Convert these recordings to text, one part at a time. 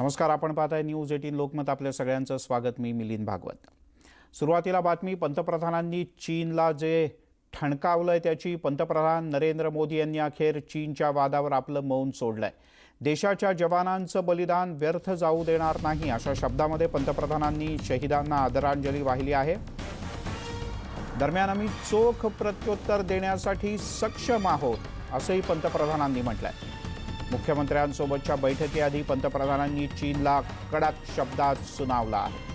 नमस्कार आपण पाहताय न्यूज एटीन लोकमत आपल्या सगळ्यांचं स्वागत. मी मिलिंद भागवत. सुरुवातीला बातमी पंतप्रधानांनी चीनला जे ठणकावलंय त्याची पंतप्रधान नरेंद्र मोदी यांनी अखेर चीनच्या वादावर आपलं मौन सोडलंय. देशाच्या जवानांचं बलिदान व्यर्थ जाऊ देणार नाही अशा शब्दामध्ये पंतप्रधानांनी शहीदांना आदरांजली वाहिली आहे. दरम्यान आम्ही चोख प्रत्युत्तर देण्यासाठी सक्षम आहोत असंही पंतप्रधानांनी म्हटलंय. मुख्यमंत्र्यांसोबतच्या बैठकीआधी पंतप्रधानांनी चीनला कडक शब्दात सुनावला आहे.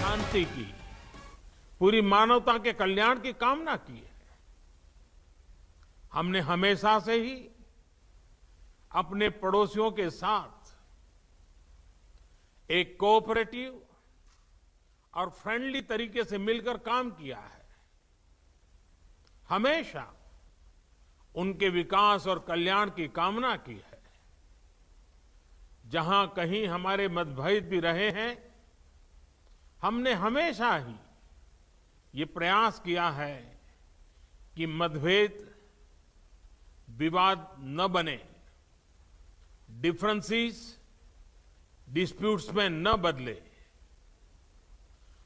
शांति की, पूरी मानवता के कल्याण की कामना की है। हमने हमेशा से ही अपने पड़ोसियों के साथ एक कोऑपरेटिव और फ्रेंडली तरीके से मिलकर काम किया है। हमेशा उनके विकास और कल्याण की कामना की है। जहाँ कहीं हमारे मतभेद भी रहे हैं, हमने हमेशा ही ये प्रयास किया है कि मतभेद विवाद न बने। डिफरेंसेस डिस्प्यूट्स में न बदले।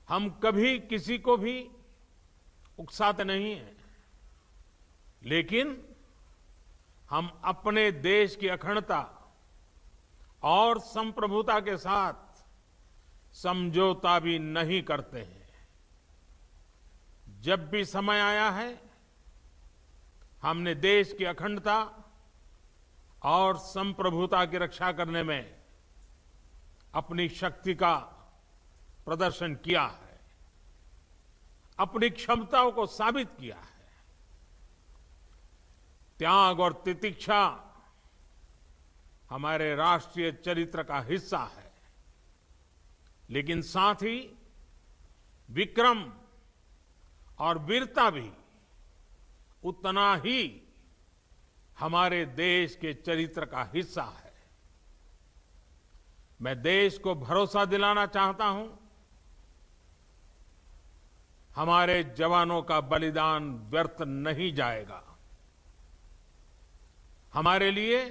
हम कभी किसी को भी उकसाते नहीं हैं, लेकिन हम अपने देश की अखंडता और संप्रभुता के साथ समझौता भी नहीं करते हैं। जब भी समय आया है, हमने देश की अखंडता और संप्रभुता की रक्षा करने में अपनी शक्ति का प्रदर्शन किया है, अपनी क्षमताओं को साबित किया है। त्याग और तितिक्षा हमारे राष्ट्रीय चरित्र का हिस्सा है, लेकिन साथ ही विक्रम और वीरता भी उतना ही हमारे देश के चरित्र का हिस्सा है। मैं देश को भरोसा दिलाना चाहता हूँ। हमारे जवानों का बलिदान व्यर्थ नहीं जाएगा। हमारे लिए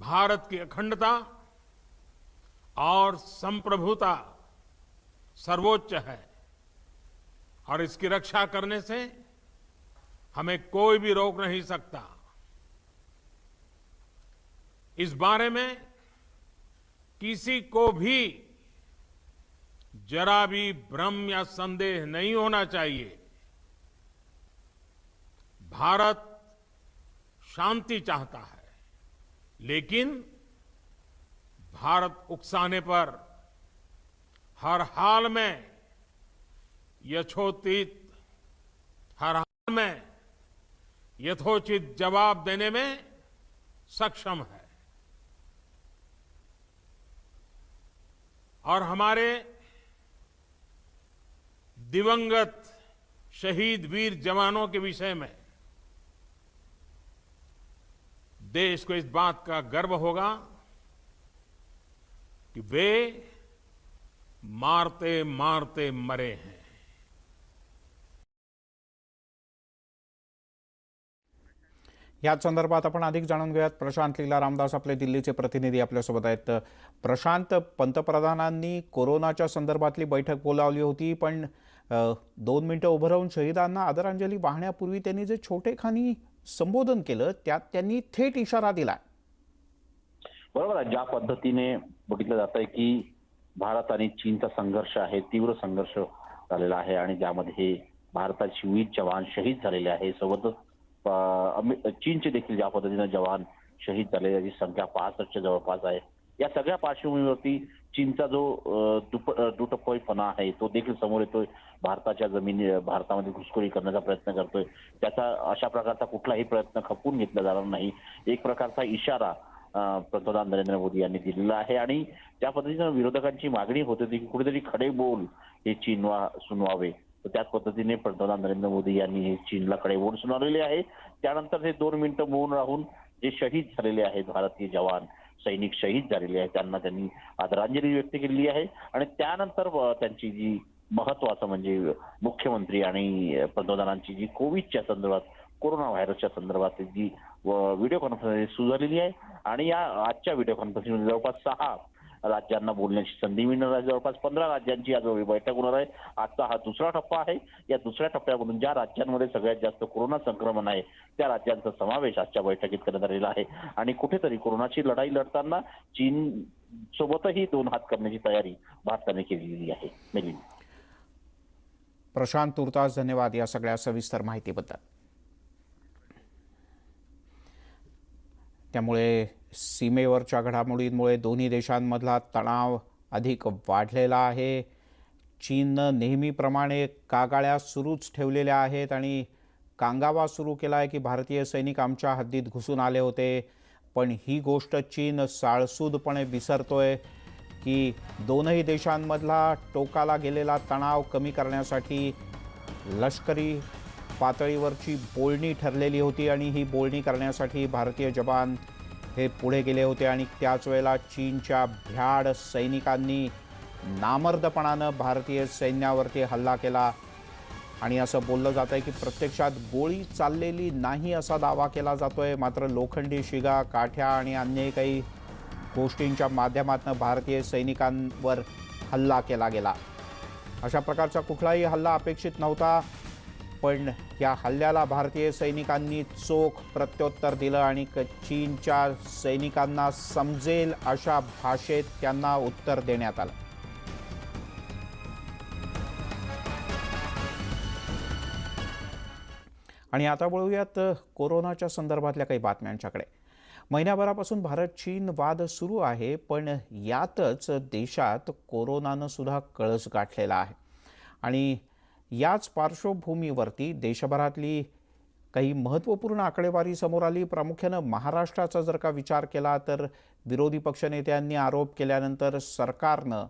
भारत की अखंडता और संप्रभुता सर्वोच्च है और इसकी रक्षा करने से हमें कोई भी रोक नहीं सकता। इस बारे में किसी को भी जरा भी भ्रम या संदेह नहीं होना चाहिए। भारत शांति चाहता है, लेकिन भारत उकसाने पर हर हाल में यथोचित, हर हाल में यथोचित जवाब देने में सक्षम है। और हमारे दिवंगत शहीद वीर जवानों के विषय में देश को इस बात का गर्व होगा कि वे मारते मारते मरे हैं। याच संदर्भात आपण अधिक जाणून घेऊयात. प्रशांत लीला रामदास आपले दिल्लीचे प्रतिनिधी आपल्यासोबत आहेत. प्रशांत पंतप्रधानांनी कोरोनाच्या संदर्भातली बैठक बोलावली होती पण दोन मिनिटं उभं राहून शहीदांना आदरांजली वाहण्यापूर्वी त्यांनी जे छोटेखानी संबोधन केलं त्यात त्यांनी थेट इशारा दिला. बरोबर आहे. ज्या पद्धतीने बघितलं जात आहे की भारत आणि चीनचा संघर्ष आहे तीव्र संघर्ष झालेला आहे आणि ज्यामध्ये भारताचे वीर जवान शहीद झालेले आहे. सोबतच चीनचे देखील ज्या पद्धतीनं जवान शहीद झाले याची संख्या पासष्टच्या जवळपास आहे. या सगळ्या पार्श्वभूमीवरती चीनचा जो दुप दुटप्पीपणा आहे तो देखील समोर येतोय. भारताच्या जमिनी भारतामध्ये घुसखोरी करण्याचा प्रयत्न करतोय. त्याचा अशा प्रकारचा कुठलाही प्रयत्न खपवून घेतला जाणार नाही. एक प्रकारचा इशारा पंतप्रधान नरेंद्र मोदी यांनी दिलेला आहे. आणि त्या पद्धतीनं विरोधकांची मागणी होत होती की कुठेतरी खडे बोल हे चीनवा सुनवावे. त्याच पद्धतीने पंतप्रधान नरेंद्र मोदी यांनी चीनला कडे ओढ सुनावलेले आहे. त्यानंतर हे दोन मिनिटं मौन राहून जे शहीद झालेले आहेत भारतीय जवान सैनिक शहीद झालेले आहेत त्यांना त्यांनी आदरांजली व्यक्त केलेली आहे. आणि त्यानंतर त्यांची जी महत्वाचं म्हणजे मुख्यमंत्री आणि पंतप्रधानांची जी कोविडच्या संदर्भात कोरोना व्हायरसच्या संदर्भात जी व्हिडिओ कॉन्फरन्स सुरू झालेली आहे. आणि या आजच्या व्हिडिओ कॉन्फरन्समध्ये जवळपास सहा राज्यांना बोलण्याची संधी मिळणार आहे. जवळपास पंधरा राज्यांची आज बैठक होणार आहे. आजचा हा दुसरा टप्पा आहे. या दुसऱ्या टप्प्यामधून ज्या राज्यांमध्ये सगळ्यात जास्त कोरोना संक्रमण आहे त्या राज्यांचा समावेश आजच्या बैठकीत करण्यात आलेला आहे. आणि कुठेतरी कोरोनाची लढाई लढताना चीन सोबतही दोन हात करण्याची तयारी भारताने केलेली आहे. मिलिंद. प्रशांत तुर्तास धन्यवाद या सगळ्या सविस्तर माहितीबद्दल. त्यामुळे सीमेवरच्या घडामोडींमुळे दोन्ही देशांमधला तणाव अधिक वाढलेला आहे. चीननं नेहमीप्रमाणे कागाळ्या सुरूच ठेवलेल्या आहेत आणि कांगावा सुरू केला आहे की भारतीय सैनिक आमच्या हद्दीत घुसून आले होते. पण ही गोष्ट चीन साळसूदपणे विसरतोय की दोनही देशांमधला टोकाला गेलेला तणाव कमी करण्यासाठी लष्करी पातळीवरची बोलणी ठरलेली होती आणि ही बोलणी करण्यासाठी भारतीय जवान हे पुढे गेले होते आणि त्याच वेळेला चीनच्या भ्याड सैनिकांनी नामर्दपणानं भारतीय सैन्यावरती हल्ला केला. आणि असं बोललं जात आहे की प्रत्यक्षात गोळी चाललेली नाही असा दावा केला जातो आहे मात्र लोखंडी शिगा काठ्या आणि अन्य काही गोष्टींच्या माध्यमातून भारतीय सैनिकांवर हल्ला केला गेला. अशा प्रकारचा कुठलाही हल्ला अपेक्षित नव्हता. पण या हल्ल्याला भारतीय सैनिकांनी चोख प्रत्युत्तर दिलं आणि क- चीनच्या सैनिकांना समजेल अशा भाषेत त्यांना उत्तर देण्यात आलं. आणि आता वळूयात कोरोनाच्या संदर्भातल्या काही बातम्यांच्याकडे. महिन्याभरापासून भारत चीन वाद सुरू आहे पण यातच देशात कोरोनानं सुद्धा कळस गाठलेला आहे. आणि याच पार्श्वभूमीवरती देशभरातली काही महत्त्वपूर्ण आकडेवारी समोर आली. प्रामुख्यानं महाराष्ट्राचा जर का विचार केला तर विरोधी पक्षनेत्यांनी आरोप केल्यानंतर सरकारनं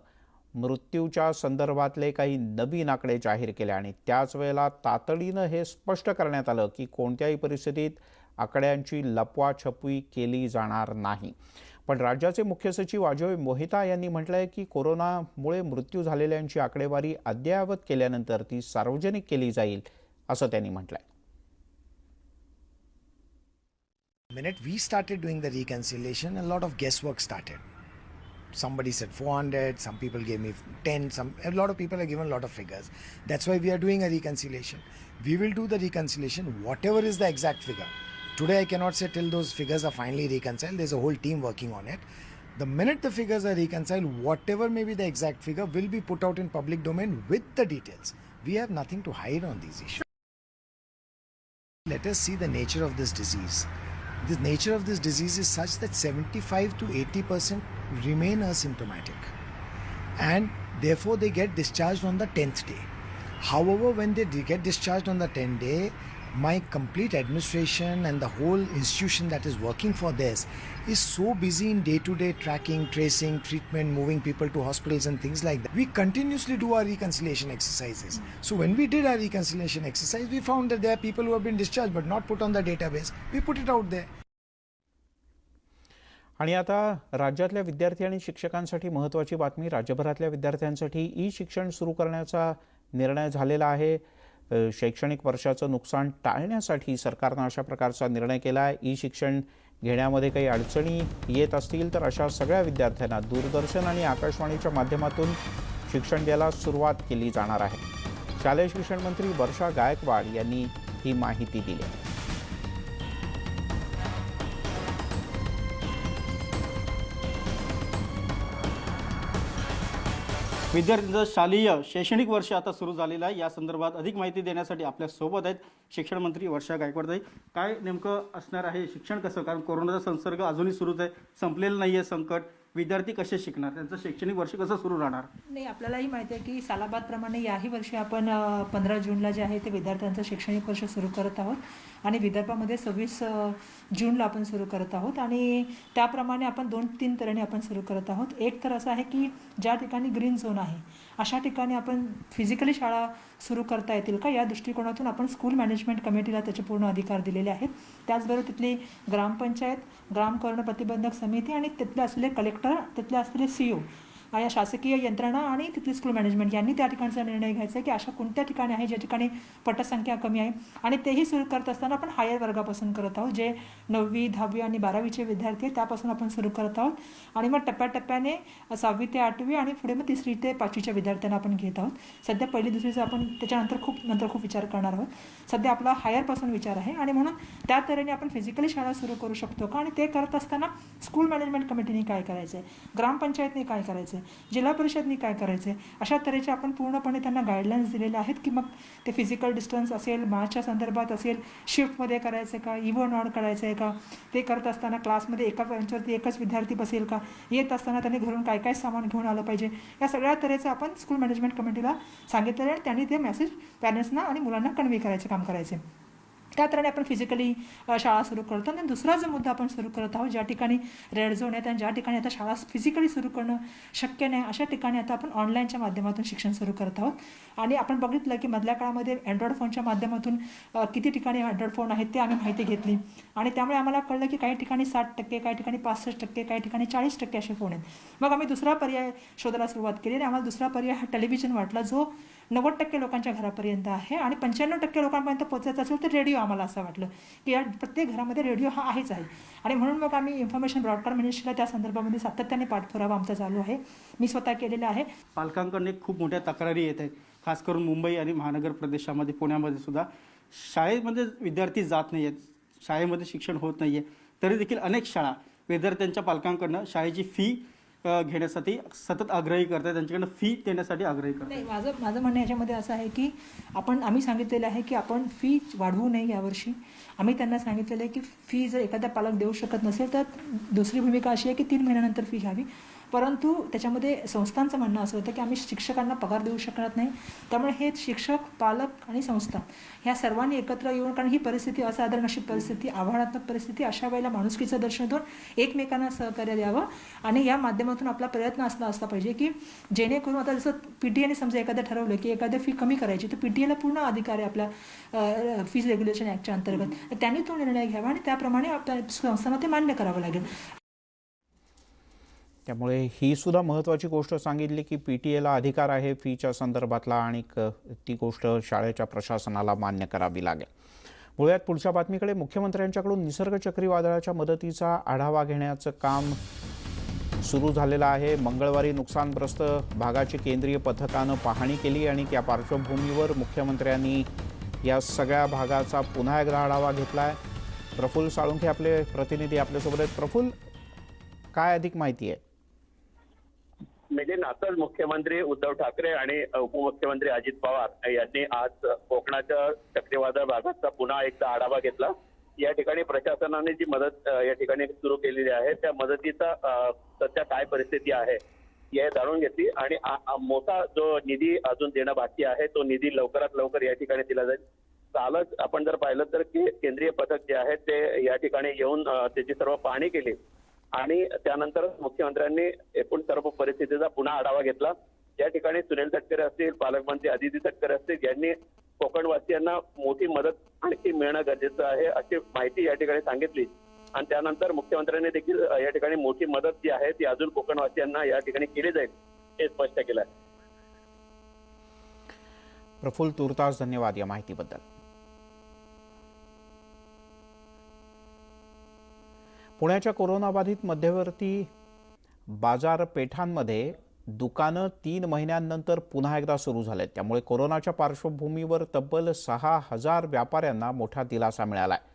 मृत्यूच्या संदर्भातले काही नवीन आकडे जाहीर केले आणि त्याच वेळेला तातडीनं हे स्पष्ट करण्यात आलं की कोणत्याही परिस्थितीत आकड्यांची लपवाछपवी केली जाणार नाही पण राज्याचे मुख्य सचिव अजय मोहिता यांनी म्हटलं आहे की कोरोनामुळे मृत्यू झालेल्यांची आकडेवारी अद्ययावत केल्यानंतर ती सार्वजनिक केली जाईल असं त्यांनी म्हटलं आहे minute we started doing the reconciliation, a lot of guesswork started. Somebody said 400, some people gave me 10, some a lot of people have given a lot of figures. That's why we are doing a reconciliation. We will do the reconciliation, whatever is the exact figure. Today I cannot say till those figures are finally reconciled. There's a whole team working on it. The minute the figures are reconciled, whatever may be the exact figure will be put out in public domain with the details. We have nothing to hide on these issues. Let us see the nature of this disease. The nature of this disease is such that 75 to 80 percent remain asymptomatic, and therefore they get discharged on the 10th day. However, when they get discharged on the 10th day, my complete administration and the whole institution that is working for this is so busy in day to day tracking, tracing, treatment, moving people to hospitals, and things like that. We continuously do our reconciliation exercises. So, when we did our reconciliation exercise, we found that there are people who have been discharged but not put on the database. We put it out there. आणि आता राज्यातल्या विद्यार्थी आणि शिक्षकांसाठी महत्त्वाची बातमी राज्यभरातल्या विद्यार्थ्यांसाठी ई शिक्षण सुरू करण्याचा निर्णय झालेला आहे शैक्षणिक वर्षाचं नुकसान टाळण्यासाठी सरकारनं अशा प्रकारचा निर्णय केला आहे. ई शिक्षण घेण्यामध्ये काही अडचणी येत असतील तर अशा सगळ्या विद्यार्थ्यांना दूरदर्शन आणि आकाशवाणीच्या माध्यमातून शिक्षण द्यायला सुरुवात केली जाणार आहे. शालेय शिक्षण मंत्री वर्षा गायकवाड यांनी ही माहिती दिली विद्यार्थ्यांचं शालेय शैक्षणिक वर्ष आता सुरू झालेलं आहे. या संदर्भात अधिक माहिती देण्यासाठी आपल्यासोबत आहेत शिक्षण मंत्री वर्षा गायकवाडताई. काय नेमकं असणार आहे? शिक्षण कसं? कारण कोरोनाचा संसर्ग अजूनही सुरूच आहे. संपलेलं नाही आहे संकट. विद्यार्थी कसे शिकणार? त्यांचं शैक्षणिक वर्ष कसं सुरू राहणार? नाही आपल्यालाही माहिती आहे की सालाबादप्रमाणे याही वर्षी आपण पंधरा जूनला जे आहे ते विद्यार्थ्यांचं शैक्षणिक वर्ष सुरू करत आहोत. आणि विदर्भामध्ये सव्वीस जूनला आपण सुरू करत आहोत. आणि त्याप्रमाणे आपण दोन तीन तऱ्हेने आपण सुरू करत आहोत. एक तर असं आहे की ज्या ठिकाणी ग्रीन झोन आहे अशा ठिकाणी आपण फिजिकली शाळा सुरू करता येतील का? या दृष्टिकोनातून आपण स्कूल मॅनेजमेंट कमिटीला त्याचे पूर्ण अधिकार दिलेले आहेत. त्याचबरोबर तिथली ग्रामपंचायत ग्रामकर्ण प्रतिबंधक समिती आणि तिथले असलेले कलेक्टर तिथले असलेले सी ओ या शासकीय यंत्रणा आणि तिथली स्कूल मॅनेजमेंट यांनी त्या ठिकाणचा निर्णय घ्यायचा आहे की अशा कोणत्या ठिकाणी आहे ज्या ठिकाणी पटसंख्या कमी आहे. आणि तेही सुरू करत असताना आपण हायर वर्गापासून करत आहोत जे नववी दहावी आणि बारावीचे विद्यार्थी आहेत त्यापासून आपण सुरू करत आहोत. आणि मग टप्प्याटप्प्याने सहावी ते आठवी आणि पुढे मग तिसरी ते पाचवीच्या विद्यार्थ्यांना आपण घेत आहोत. सध्या पहिली दुसरीचा आपण त्याच्यानंतर खूप नंतर खूप विचार करणार आहोत. सध्या आपला हायरपासून विचार आहे आणि म्हणून त्या तऱ्हेने आपण फिजिकली शाळा सुरू करू शकतो का? आणि ते करत असताना स्कूल मॅनेजमेंट कमिटीने काय करायचं आहे ग्रामपंचायतने काय करायचं आहे जिल्हा परिषदनी काय करायचं आहे अशा तऱ्हेचे आपण पूर्णपणे त्यांना गाईडलाईन्स दिलेले आहेत की मग ते फिजिकल डिस्टन्स असेल मार्चच्या संदर्भात असेल शिफ्टमध्ये करायचं आहे का? E इव्हन ऑड करायचं आहे का? ते करत असताना क्लासमध्ये एका बेंचवरती एकच विद्यार्थी बसेल का? येत असताना त्यांनी घरून काय काय सामान घेऊन आलं पाहिजे? या सगळ्या तऱ्हेचं आपण स्कूल मॅनेजमेंट कमिटीला सांगितलेलं आहे. आणि त्यांनी ते मेसेज पॅरेंट्सना आणि मुलांना कन्व्हे करायचे काम करायचे त्या आपण फिजिकली शाळा सुरू करतो. आणि दुसरा जो मुद्दा आपण सुरू करत आहोत ज्या ठिकाणी रेड झोन आहेत आणि ज्या ठिकाणी आता शाळा फिजिकली सुरू करणं शक्य नाही अशा ठिकाणी आता आपण ऑनलाईनच्या माध्यमातून शिक्षण सुरू करत आहोत. आणि आपण बघितलं की मधल्या काळामध्ये अँड्रॉइड फोनच्या माध्यमातून किती ठिकाणी अँड्रॉइड फोन आहेत ते आम्ही माहिती घेतली. आणि त्यामुळे आम्हाला कळलं की काही ठिकाणी साठ टक्के काही ठिकाणी पासष्ट टक्के काही ठिकाणी चाळीस टक्के असे फोन आहेत. मग आम्ही दुसरा पर्याय शोधायला सुरुवात केली आणि आम्हाला दुसरा पर्याय हा टेलिव्हिजन वाटला जो नव्वद टक्के लोकांच्या घरापर्यंत आहे आणि पंच्याण्णव टक्के लोकांपर्यंत पोचायचं असेल तर रेडिओ आम्हाला असं वाटलं की या प्रत्येक घरामध्ये रेडिओ हा आहेच आहे. आणि म्हणून मग आम्ही इन्फॉर्मेशन ब्रॉडकास्ट मिनिस्ट्रीला त्या संदर्भामध्ये सातत्याने पाठपुरावा आमचा चालू आहे. मी स्वतः केलेला आहे. पालकांकडून खूप मोठ्या तक्रारी येत आहेत. खास करून मुंबई आणि महानगर प्रदेशामध्ये पुण्यामध्ये सुद्धा. शाळेमध्ये विद्यार्थी जात नाही आहेत शाळेमध्ये शिक्षण होत नाही आहे तरी देखील अनेक शाळा विद्यार्थ्यांच्या पालकांकडनं शाळेची फी घेण्यासाठी सतत आग्रही करतात त्यांच्याकडनं फी देण्यासाठी आग्रही करतात नाही माझं माझं म्हणणं याच्यामध्ये असं आहे की आपण आम्ही सांगितलेलं आहे की आपण फी वाढवू नये यावर्षी. आम्ही त्यांना सांगितलेलं आहे की फी जर एखादा पालक देऊ शकत नसेल तर दुसरी भूमिका अशी आहे की तीन महिन्यानंतर फी घ्यावी. परंतु त्याच्यामध्ये संस्थांचं म्हणणं असं होतं की आम्ही शिक्षकांना पगार देऊ शकत नाही. त्यामुळे हे शिक्षक पालक आणि संस्था ह्या सर्वांनी एकत्र येऊन कारण ही परिस्थिती असाधारण अशी परिस्थिती आव्हानात्मक परिस्थिती अशा वेळेला माणुसकीचं दर्शन देऊन एकमेकांना सहकार्य द्यावं आणि या माध्यमातून आपला प्रयत्न असला असला पाहिजे की जेणेकरून आता जसं पी टी एने समजा एखादं ठरवलं की एखाद्या फी कमी करायची तर पी टी एला पूर्ण अधिकार आहे आपल्या फीज रेग्युलेशन ॲक्टच्या अंतर्गत. त्यांनी तो निर्णय घ्यावा आणि त्याप्रमाणे आपल्या संस्थांना ते मान्य करावं लागेल. त्यामुळे ही सुद्धा महत्त्वाची गोष्ट सांगितली की पी टी एला अधिकार आहे फीच्या संदर्भातला आणि क- ती गोष्ट शाळेच्या प्रशासनाला मान्य करावी लागेल. मुळात पुढच्या बातमीकडे मुख्यमंत्र्यांच्याकडून निसर्ग चक्रीवादळाच्या मदतीचा आढावा घेण्याचं काम सुरू झालेलं आहे. मंगळवारी नुकसानग्रस्त भागाची केंद्रीय पथकानं पाहणी केली आणि त्या पार्श्वभूमीवर मुख्यमंत्र्यांनी या सगळ्या भागाचा पुन्हा एकदा आढावा घेतला आहे प्रफुल्ल साळुंखे आपले प्रतिनिधी आपल्यासोबत आहेत. प्रफुल्ल काय अधिक माहिती आहे? म्हणजे आताच मुख्यमंत्री उद्धव ठाकरे आणि उपमुख्यमंत्री अजित पवार यांनी आज कोकणाच्या चक्रीवादळ भागाचा पुन्हा एकदा आढावा घेतला. या ठिकाणी प्रशासनाने जी मदत या ठिकाणी सुरू केलेली आहे त्या मदतीचा सध्या काय परिस्थिती आहे हे जाणून घेतली आणि मोठा जो निधी अजून देणं बाकी आहे तो निधी लवकरात लवकर या ठिकाणी दिला जाईल. कालच आपण जर पाहिलं तर की केंद्रीय पथक जे आहे ते या ठिकाणी येऊन त्याची सर्व पाहणी केली. आणि त्यानंतर मुख्यमंत्र्यांनी एकूण सर्व परिस्थितीचा पुन्हा आढावा घेतला. या ठिकाणी सुनील तटकरे असतील पालकमंत्री अदिती तटकरे असतील यांनी कोकणवासियांना मोठी मदत आणखी मिळणं गरजेचं आहे अशी माहिती या ठिकाणी सांगितली. आणि त्यानंतर मुख्यमंत्र्यांनी देखील या ठिकाणी मोठी मदत जी आहे ती अजून कोकणवासियांना या ठिकाणी केली जाईल हे स्पष्ट केलं आहे. प्रफुल्ल तुर्तास धन्यवाद या माहितीबद्दल. पुण्याच्या कोरोनाबाधित मध्यवर्ती बाजारपेठांमध्ये दुकानं तीन महिन्यांनंतर पुन्हा एकदा सुरू झालेत. त्यामुळे कोरोनाच्या पार्श्वभूमीवर तब्बल सहा हजार व्यापाऱ्यांना मोठा दिलासा मिळाला आहे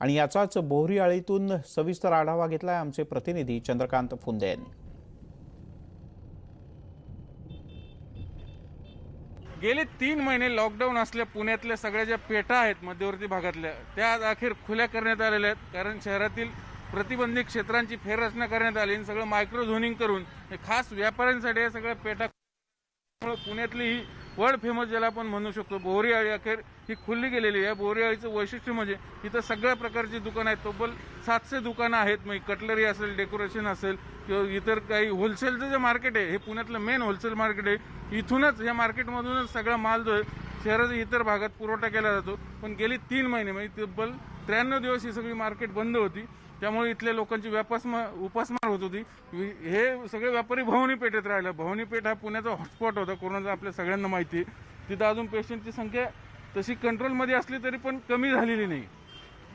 आणि याचाच बोहरी आळीतून सविस्तर आढावा घेतलाय आमचे प्रतिनिधी चंद्रकांत फुंदे यांनी. गेले तीन महिने लॉकडाऊन असल्या पुण्यातल्या सगळ्या ज्या पेठा आहेत मध्यवर्ती भागातल्या त्या अखेर खुल्या करण्यात आलेल्या आहेत. कारण शहरातील प्रतिबंधित क्षेत्रांची फेररचना करण्यात आली आणि सगळं मायक्रो झोनिंग करून हे खास व्यापाऱ्यांसाठी हे सगळं पेटा पुण्यातली ही वर्ल्ड फेमस ज्याला आपण म्हणू शकतो बोहरी आळी अखेर ही खुल्ली गेलेली आहे. बोहरी आळीचं वैशिष्ट्य म्हणजे इथं सगळ्या प्रकारची दुकानं आहेत. तब्बल सातशे दुकानं आहेत. मग कटलरी असेल डेकोरेशन असेल किंवा इतर काही होलसेलचं जे मार्केट आहे हे पुण्यातलं मेन होलसेल मार्केट आहे. इथूनच या मार्केटमधूनच सगळा माल जो आहे शहराच्या इतर भागात पुरवठा केला जातो. पण गेली तीन महिने म्हणजे तब्बल त्र्याण्णव दिवस ही सगळी मार्केट बंद होती. त्यामुळे इथल्या लोकांची व्यापासमा उपासमार होत होती. हे सगळे व्यापारी भवानी पेठेत राहिलं. भवानी पेठ हा पुण्याचा हॉटस्पॉट होता. कोरोनाचा आपल्या सगळ्यांना माहिती. आहे तिथं अजून पेशंटची संख्या तशी कंट्रोलमध्ये असली तरी पण कमी झालेली नाही.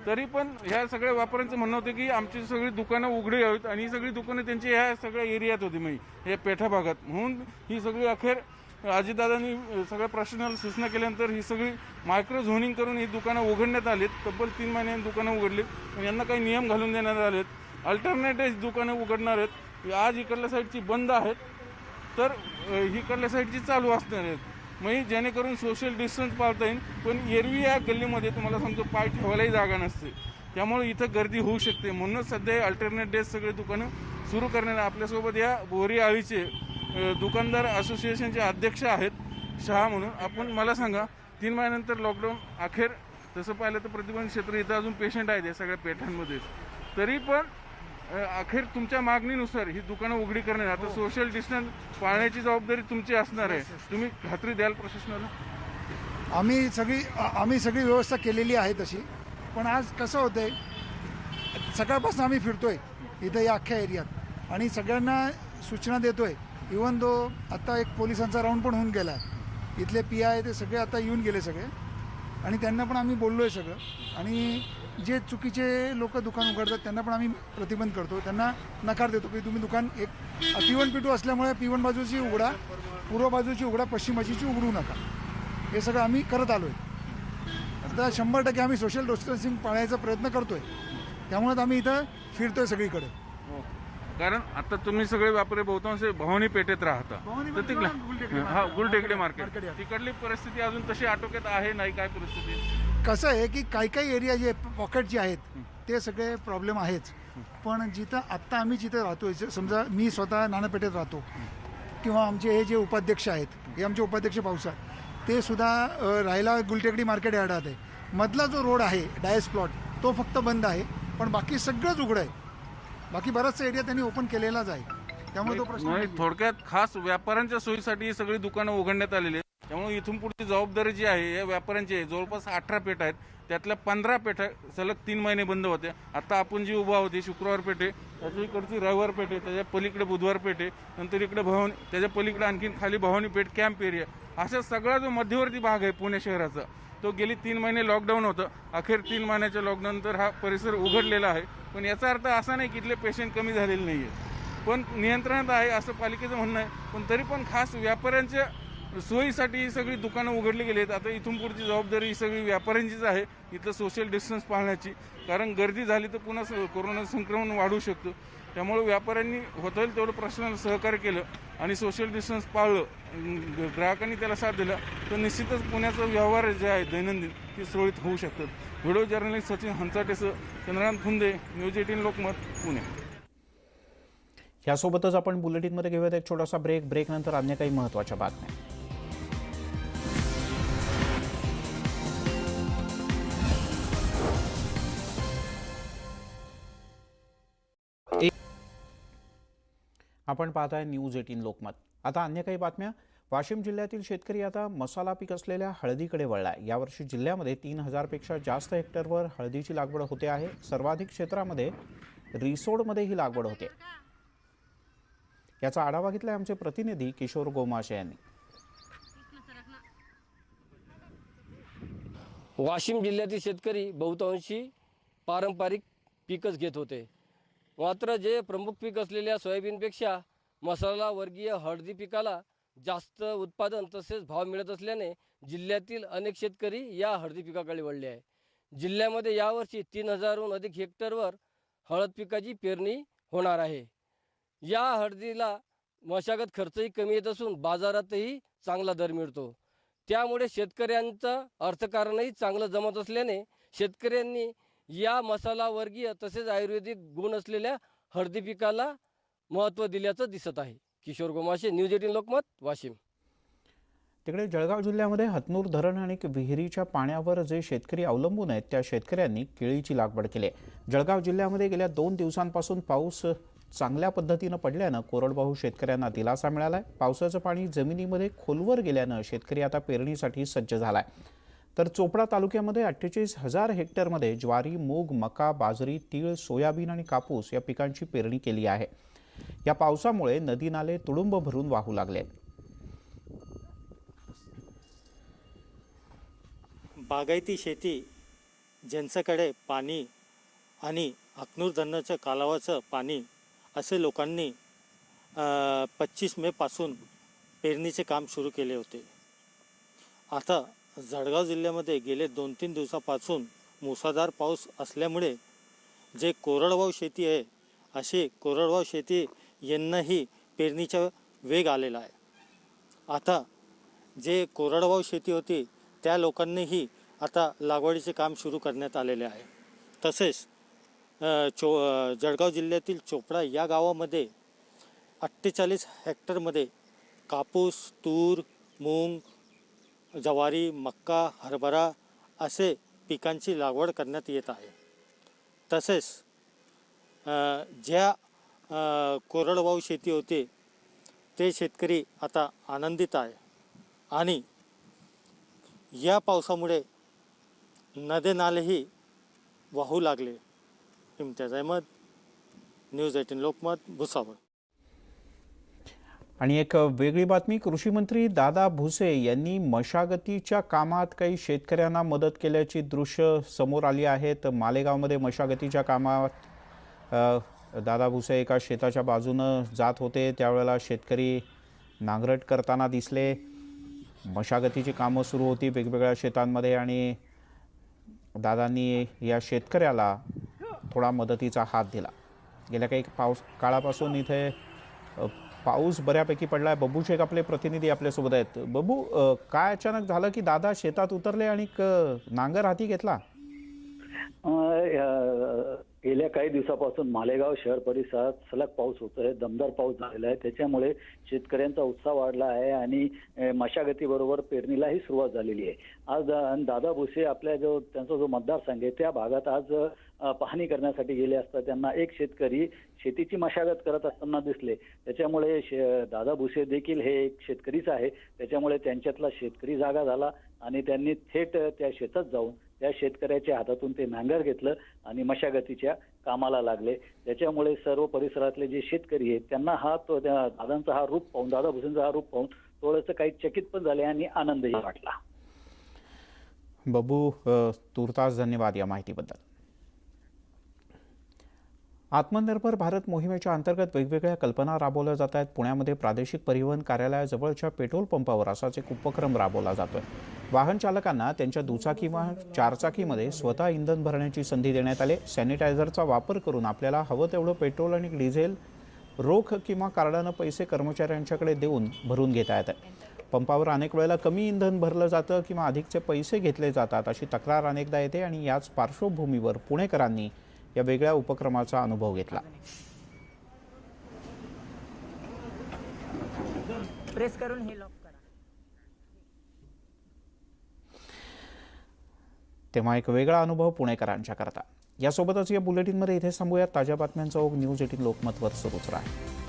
तरी पण ह्या सगळ्या व्यापाऱ्यांचं म्हणणं होतं की आमची सगळी दुकानं उघडी आहेत आणि ही सगळी दुकानं त्यांची ह्या सगळ्या एरियात होती मी या पेठा भागात म्हणून ही सगळी अखेर अजितदादांनी सगळ्या प्रशासनाला सूचना केल्यानंतर ही सगळी मायक्रो झोनिंग करून ही दुकानं उघडण्यात आलीत. तब्बल तीन महिन्यांनी दुकानं उघडली यांना काही नियम घालून देण्यात आलेत. अल्टरनेटिव्ह दुकानं उघडणार आहेत. आज इकडल्या साईडची बंद आहेत. तर इकडल्या साईडची चालू असणार आहेत. मग जेणेकरून सोशल डिस्टन्स पाळता येईल. पण एरवी या गल्लीमध्ये तुम्हाला समजा पाय ठेवायलाही जागा नसते. त्यामुळे इथं गर्दी होऊ शकते. म्हणूनच सध्या अल्टरनेट डेज सगळे दुकानं सुरू करण्यात आपल्यासोबत या बोरी आळीचे दुकानदार असोसिएशनचे अध्यक्ष आहेत शहा म्हणून. आपण मला सांगा तीन महिन्यानंतर लॉकडाऊन अखेर तसं पाहिलं तर प्रतिबंधित क्षेत्र इथं अजून पेशंट आहेत या सगळ्या पेठांमध्ये. तरी पण अखेर तुमच्या मागणीनुसार ही दुकानं उघडी करण्यात आता सोशल डिस्टन्स पाळण्याची जबाबदारी तुमची असणार आहे. तुम्ही खात्री द्याल प्रशासनाला? आम्ही सगळी आम्ही सगळी व्यवस्था केलेली आहे तशी. पण आज कसं होतंय सकाळपासून आम्ही फिरतोय इथं या अख्ख्या एरियात आणि सगळ्यांना सूचना देतोय इवन दो आता एक पोलिसांचा राऊंड पण होऊन गेला. इथले पी आय ते सगळे आता येऊन गेले सगळे. आणि त्यांना पण आम्ही बोललो आहे सगळं. आणि जे चुकीचे लोक दुकान उघडतात त्यांना पण आम्ही प्रतिबंध करतो. त्यांना नकार देतो की तुम्ही दुकान एक पी वन पी टू असल्यामुळे पी वन बाजूची उघडा पूर्व बाजूची उघडा पश्चिम बाजूची उघडू नका. हे सगळं आम्ही करत आलो आहे आता शंभर टक्के आम्ही सोशल डिस्टन्सिंग पाळायचा प्रयत्न करतोय. त्यामुळे आम्ही इथं फिरतोय सगळीकडे. कारण आता तुम्ही सगळे व्यापारी बहुतांश भवानी पेठेत राहता. भवानी तर तिकडे गुलटेकडी हा गुलटेकडे मार्केट. तिकडली परिस्थिती अजून तशी आटोक्यात आहे नाही काय परिस्थिती? कसं आहे की काही काही एरिया जे पॉकेट जे आहेत ते सगळे प्रॉब्लेम आहेच. पण जिथं आत्ता आम्ही जिथं राहतोय ज- समजा मी स्वतः नानापेठेत राहतो. किंवा आमचे हे जे उपाध्यक्ष आहेत हे. आमचे उपाध्यक्ष पावसा ते सुद्धा राहायला गुलटेकडी मार्केट यार्डात आहे. मधला जो रोड आहे डायस प्लॉट तो फक्त बंद आहे. पण बाकी सगळंच उघडं आहे. बाकी बराचसा एरिया त्यांनी ओपन केलेलाच आहे. त्यामुळे तो प्रश्न. थोडक्यात खास व्यापाऱ्यांच्या सोयीसाठी ही सगळी दुकानं उघडण्यात आलेली आहेत. त्यामुळे इथून पुढची जबाबदारी जी आहे या व्यापाऱ्यांची आहे जवळपास अठरा पेठ आहेत. त्यातल्या पंधरा पेठा सलग तीन महिने बंद होत्या आता आपण जी उभा होती शुक्रवार पेठे त्याच्या इकडची रविवार पेठे त्याच्या पलीकडे बुधवार पेठे नंतर इकडे भवानी त्याच्या पलीकडे आणखीन खाली भवानी पेठ कॅम्प एरिया असा सगळा जो मध्यवर्ती भाग आहे पुणे शहराचा तो गेली तीन महिने लॉकडाऊन होतं. अखेर तीन महिन्याच्या लॉकडाऊननंतर हा परिसर उघडलेला आहे. पण याचा अर्थ असा नाही की इथले पेशंट कमी झालेले नाही आहेत पण नियंत्रणात आहे असं पालिकेचं म्हणणं आहे. पण तरी पण खास व्यापाऱ्यांच्या सोयीसाठी ही सगळी दुकानं उघडली गेली आहेत. आता इथून पुढची जबाबदारी ही सगळी व्यापाऱ्यांचीच आहे इथलं सोशल डिस्टन्स पाळण्याची. कारण गर्दी झाली तर पुन्हा स- कोरोना संक्रमण वाढू शकतं. त्यामुळे व्यापाऱ्यांनी होता येईल तेवढं प्रश्नाला सहकार्य केलं आणि सोशल डिस्टन्स पाळलं. ग्राहकांनी त्याला साथ दिला. तर निश्चितच पुण्याचा व्यवहार जे आहे दैनंदिन ते सुरळीत होऊ शकतात व्हिडिओ जर्नलिस्ट सचिन हंचाटेसह चंद्रकांत फुंदे न्यूज एटीन लोकमत पुणे. यासोबतच आपण बुलेटिनमध्ये घेऊयात एक छोटासा ब्रेक ब्रेकनंतर अन्य काही महत्त्वाच्या बातम्या. आपण पाहत आहे न्यूज एटीन लोकमत. आता अन्य काही बातम्या. वाशिम जिल्ह्यातील शेतकरी आता मसाला पीक असलेल्या हळदीकडे वळला यावर्षी जिल्ह्यामध्ये तीन हजारपेक्षा जास्त हेक्टरवर हळदीची लागवड होते आहे. सर्वाधिक क्षेत्रामध्ये रिसोडमध्ये ही लागवड होते. याचा आढावा घेतलाय आमचे प्रतिनिधी किशोर गोमाशे यांनी. वाशिम जिल्ह्यातील शेतकरी बहुतांशी पारंपरिक पीकच घेत होते. मात्र जे प्रमुख पीक असलेल्या सोयाबीनपेक्षा मसाला वर्गीय हळदी पिकाला जास्त उत्पादन तसेच भाव मिळत असल्याने जिल्ह्यातील अनेक शेतकरी या हळदी पिकाकडे वळले आहे जिल्ह्यामध्ये यावर्षी तीन हजारहून अधिक हेक्टरवर हळद पिकाची पेरणी होणार आहे. या हळदीला मशागत खर्चही कमी येत असून बाजारातही चांगला दर मिळतो. त्यामुळे शेतकऱ्यांचं अर्थकारणही चांगलं जमत असल्याने शेतकऱ्यांनी या मसालावर्गीय तसेच आयुर्वेदिक गुण असलेल्या हळदी पिकाला महत्त्व दिल्याचं दिसत आहे. Kishore Gomashe news eighteen Lokmat Washim. तिकडे जळगाव जिल्ह्यामध्ये हतनूर धरण आणि विहिरीच्या पाण्यावर जे शेतकरी अवलंबून आहेत त्या शेतकऱ्यांनी केळीची लागवड केली आहे. जळगाव जिल्ह्यामध्ये गेल्या दोन दिवसांपासून पाऊस चांगल्या पद्धतीनं पडल्यानं कोरडवाहू शेतकऱ्यांना दिलासा मिळाला आहे पावसाचं पाणी जमिनीमध्ये खोलवर गेल्यानं शेतकरी आता पेरणीसाठी सज्ज झाला आहे तर चोपडा तालुक्यामध्ये अठ्ठेचाळीस हजार हेक्टरमध्ये ज्वारी मूग मका बाजरी तीळ सोयाबीन आणि कापूस या पिकांची पेरणी केली आहे. या पावसामुळे नदी नाले तुडुंब भरून वाहू लागले. आहेत बागायती शेती ज्यांच्याकडे पाणी आणि अकनूर कालावाचं पाणी असे लोकांनी पच्चीस मेपासून पेरणीचे काम सुरू केले होते. आता जळगाव जिल्ह्यामध्ये गेले दोन तीन दिवसापासून मुसळधार पाऊस असल्यामुळे जे कोरडवाहू शेती आहे अशी कोरडवाहू शेती यांनाही पेरणीचा वेग आलेला आहे. आता जे कोरडवाहू शेती होती त्या लोकांनीही आता लागवडीचे काम सुरू करण्यात आलेले आहे. तसेच चो जळगाव जिल्ह्यातील चोपडा या गावामध्ये अठ्ठेचाळीस हेक्टरमध्ये कापूस तूर मूग ज्वारी मक्का हरभरा असे पिकांची लागवड करण्यात येत आहे. तसेच ज्या कोरडवाहू शेती होते ते शेतकरी आता आनंदित आहे. आणि या पावसामुळे नदे नालेही वाहू लागले. Imtiyaz Ahmad news eighteen Lokmat Bhusawal. आणि एक वेगळी बातमी कृषी मंत्री दादा भुसे यांनी मशागतीच्या कामात काही शेतकऱ्यांना मदत केल्याची दृश्य समोर आली आहेत. मालेगावमध्ये मशागतीच्या कामात दादा भुसे एका शेताच्या बाजूनं जात होते. त्यावेळेला शेतकरी नांगरट करताना दिसले. मशागतीची कामं सुरू होती वेगवेगळ्या शेतांमध्ये आणि दादांनी या शेतकऱ्याला थोडा मदतीचा हात दिला. गेल्या काही पाऊस काळापासून इथे पाऊस बऱ्यापैकी पडलाय. बबू शेख आपले प्रतिनिधी आपल्यासोबत आहेत. बबू काय अचानक झालं की दादा शेतात उतरले आणि क- नांगर हाती घेतला? गेल्या काही दिवसापासून मालेगाव शहर परिसरात सलग पाऊस होतोय दमदार पाऊस झालेला आहे. त्याच्यामुळे शेतकऱ्यांचा उत्साह वाढला आहे आणि मशागतीबरोबर पेरणीलाही सुरुवात झालेली आहे. आज दादा भुसे आपल्या जो त्यांचा जो मतदारसंघ आहे त्या भागात आज पाहणी करण्यासाठी गेले असता त्यांना एक शेतकरी शेतीची मशागत करत असताना दिसले. त्याच्यामुळे शे- दादा भुसे देखील हे एक शेतकरीच आहे. त्याच्यामुळे त्यांच्यातला शेतकरी जागा झाला आणि त्यांनी थेट त्या शेतात जाऊन त्या शेतकऱ्याच्या हातातून ते नांगर घेतलं आणि मशागतीच्या कामाला लागले. त्याच्यामुळे सर्व परिसरातले जे शेतकरी आहेत त्यांना हा तो त्या दादांचा हा रूप पाहून दादा भुसेंचा हा रूप पाहून थोडंसं काही चकित पण झाले आणि आनंदही वाटला. बबू तुर्तास धन्यवाद या माहितीबद्दल. आत्मनिर्भर भारत मोहिमेच्या अंतर्गत वेगवेगळ्या कल्पना राबवल्या जात आहेत. पुण्यामध्ये प्रादेशिक परिवहन कार्यालयाजवळच्या पेट्रोल पंपावर असाच एक उपक्रम राबवला जातोय. वाहन चालकांना त्यांच्या दुचाकी वा चारचाकीमध्ये स्वतः इंधन भरण्याची संधी देण्यात आली. सॅनिटायझरचा वापर करून आपल्याला हवं तेवढं पेट्रोल आणि डिझेल रोख किंवा कार्डानं पैसे कर्मचाऱ्यांच्याकडे देऊन भरून घेता येतं. पंपावर अनेक वेळेला कमी इंधन भरलं जातं किंवा अधिकचे पैसे घेतले जातात अशी तक्रार अनेकदा येते आणि याच पार्श्वभूमीवर पुणेकरांनी या वेगळ्या उपक्रमाचा अनुभव घेतला. प्रेस करून हे लॉक करा तेव्हा एक वेगळा अनुभव पुणेकरांच्या करता. यासोबतच या बुलेटिनमध्ये इथे थांबूया ताज्या बातम्यांचा ओघ न्यूज एटीन लोकमतवर सुरूच राहील.